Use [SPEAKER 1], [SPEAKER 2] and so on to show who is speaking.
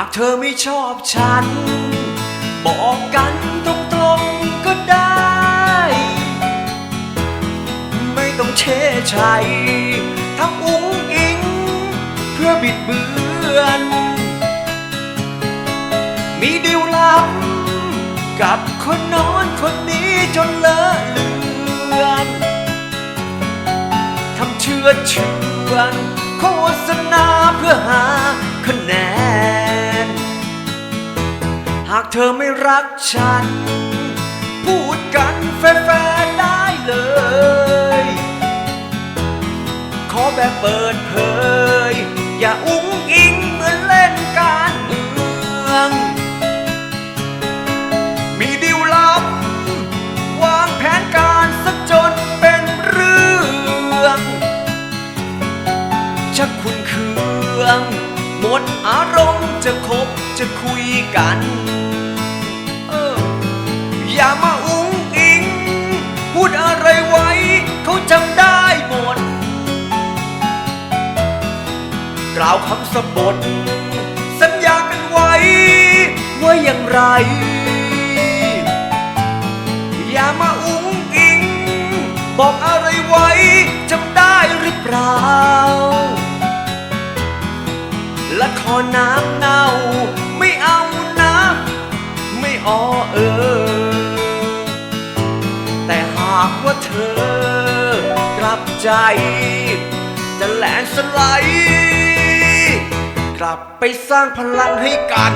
[SPEAKER 1] ากเธอไม่ชอบฉัน บอกกันตรงๆก็ได้ ไม่ต้องเช่ชัยทำอุ้งอิง เพื่อบิดเบือน มีดิวลับ กับคนนอนคนนี้จนเลอะเลือนทำเชื่อเชื่อนโฆษณาเพื่อหาคะแนนากเธอไม่รักฉัน พูดกันแฟร์ได้เลย ขอแบบเปิดเผย อย่าอุ้งอิงเหมือนเล่นการเมือง มีดิวลับ วางแผนการสักจนเป็นเรื่องชักคุณเคือง หมดอารมณ์จะคบจะคุยกัน อย่ามาอุ้งอิง พูดอะไรไว้เขาจำได้หมด กล่าวคำสบทสัญญากันไว้ ว่าอย่างไร อย่ามาอุ้งอิง บอกอะไรไว้จำได้หรือเปล่าละครนาากว่าเธอกลับใจ จะแหลนสลายกลับไปสร้างพลังให้กัน